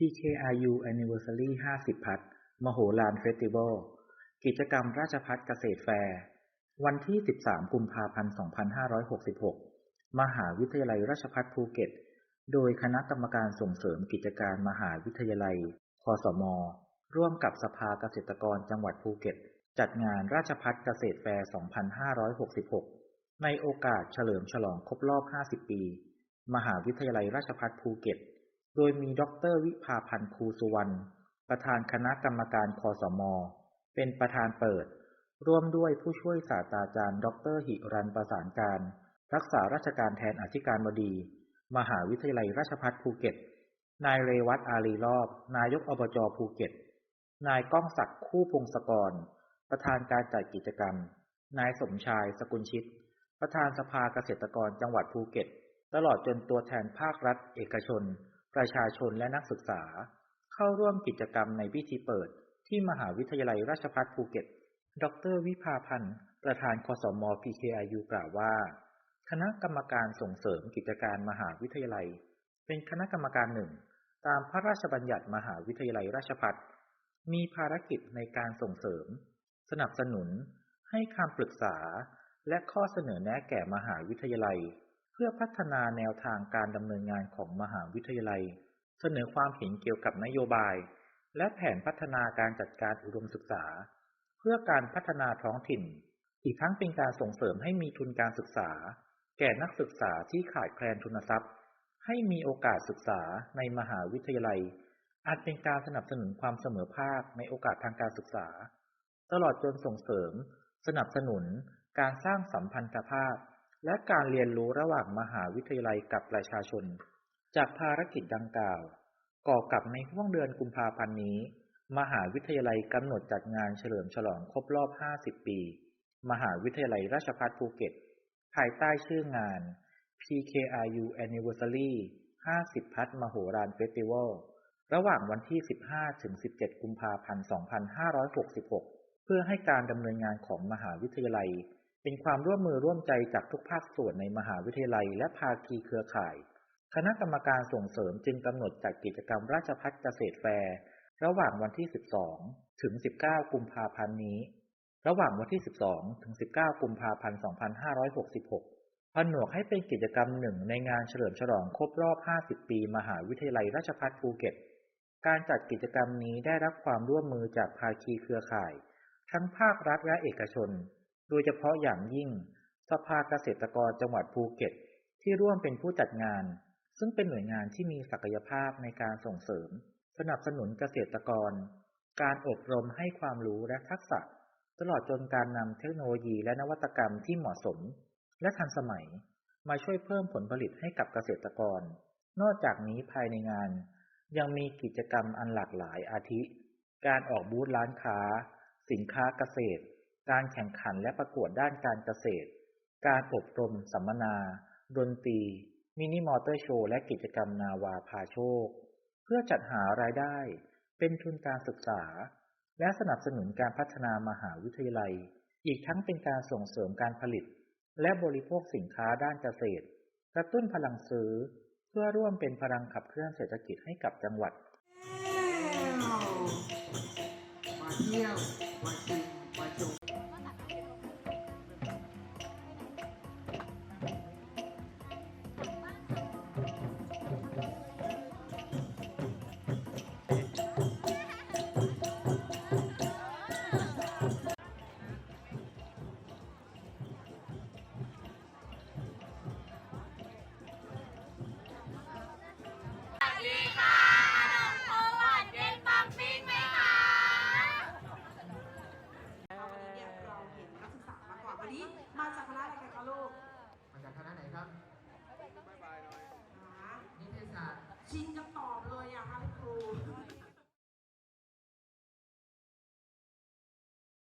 TKRU Anniversary 50 พัฒน์มโหฬารเฟสติวัล กิจกรรมราชภัฏเกษตรแฟร์ วันที่ 13 กุมภาพันธ์ 2566 มหาวิทยาลัยราชภัฏภูเก็ต โดยคณะกรรมการส่งเสริมกิจการมหาวิทยาลัย คสม ร่วมกับสภาเกษตรกรจังหวัดภูเก็ต จัดงานราชภัฏเกษตรแฟร์ 2566 ในโอกาสเฉลิมฉลองครบรอบ 50 ปี มหาวิทยาลัยราชภัฏภูเก็ต โดยมีดรวิภาพันธ์ภูสุวรรณ ประธานคณะกรรมการคอสม เป็นประธานเปิด ร่วมด้วยผู้ช่วยศาสตราจารย์ ดรหิรันประสานการ รักษาราชการแทนอธิการบดี มหาวิทยาลัยราชภัฏภูเก็ต นายเรวัตอารีรอบ นายกอบจภูเก็ต นายก้องศักดิ์คู่พงศกร ประธานการจัดกิจกรรม นายสมชายสกุลชิต ประธานสภาเกษตรกรจังหวัดภูเก็ต ตลอดจนตัวแทนภาครัฐ เอกชน ประชาชนและนักศึกษา เข้าร่วมกิจกรรมในพิธีเปิด ที่มหาวิทยาลัยราชภัฏภูเก็ต ดร วิภาพันธ์ ประธานคสม PKIU กล่าวว่า คณะกรรมการส่งเสริมกิจการมหาวิทยาลัย เป็นคณะกรรมการหนึ่ง ตามพระราชบัญญัติมหาวิทยาลัยราชภัฏมีภารกิจในการส่งเสริม สนับสนุน ให้คำปรึกษา และข้อเสนอแนะแก่มหาวิทยาลัย เพื่อพัฒนาแนวทางการดำเนินงานของมหาวิทยาลัย เสนอความเห็นเกี่ยวกับนโยบาย และแผนพัฒนาการจัดการอุดมศึกษา เพื่อการพัฒนาท้องถิ่น อีกทั้งเป็นการส่งเสริมให้มีทุนการศึกษา แก่นักศึกษาที่ขาดแคลนทุนทรัพย์ ให้มีโอกาสศึกษาในมหาวิทยาลัย อาจเป็นการสนับสนุนความเสมอภาคในโอกาสทางการศึกษา ตลอดจนส่งเสริม สนับสนุน การสร้างสัมพันธภาพ และการเรียนรู้ระหว่างมหาวิทยาลัยกับประชาชน จากภารกิจดังกล่าว ก่อกับในห่วงเดือนกุมภาพันธ์นี้ มหาวิทยาลัยกำหนดจัดงานเฉลิมฉลองครบรอบ 50 ปี มหาวิทยาลัยราชภัฏภูเก็ต ภายใต้ชื่องาน PKRU Anniversary 50 พัฒมโหฬารเฟสติวัลระหว่างวันที่ 15 ถึง 17 กุมภาพันธ์ 2566 เพื่อให้การดำเนินงานของมหาวิทยาลัย เป็นความร่วมมือร่วมใจจากทุกภาคส่วนในมหาวิทยาลัย และภาคีเครือข่าย คณะกรรมการส่งเสริมจึงกำหนดจัดกิจกรรมราชภัฏเกษตรแฟร์ระหว่างวันที่ 12 ถึง 19 กุมภาพันธ์นี้ ระหว่างวันที่ 12 ถึง 19 กุมภาพันธ์ 2566 ผนวกให้เป็นกิจกรรมหนึ่งในงานเฉลิมฉลองครบรอบ 50 ปี มหาวิทยาลัยราชภัฏภูเก็ต การจัดกิจกรรมนี้ได้รับความร่วมมือจากภาคีเครือข่าย ทั้งภาครัฐและเอกชน โดยเฉพาะอย่างยิ่ง สภาเกษตรกรจังหวัดภูเก็ต ที่ร่วมเป็นผู้จัดงาน ซึ่งเป็นหน่วยงานที่มีศักยภาพในการส่งเสริม สนับสนุนเกษตรกร การอบรมให้ความรู้และทักษะ ตลอดจนการนำเทคโนโลยีและนวัตกรรมที่เหมาะสม และทันสมัย มาช่วยเพิ่มผลผลิตให้กับเกษตรกร นอกจากนี้ภายในงาน ยังมีกิจกรรมอันหลากหลายอาทิ การออกบูธร้านค้า สินค้าเกษตร การแข่งขันและประกวดด้านการเกษตร การอบรมสัมมนา ดนตรี มินิมอเตอร์โชว์ และกิจกรรมนาวาพาโชค เพื่อจัดหารายได้ เป็นทุนการศึกษา และสนับสนุนการพัฒนามหาวิทยาลัย อีกทั้งเป็นการส่งเสริมการผลิต และบริโภคสินค้าด้านเกษตร กระตุ้นพลังซื้อ เพื่อร่วมเป็นพลังขับเคลื่อนเศรษฐกิจให้กับจังหวัดมาเที่ยวมาชิมมาชม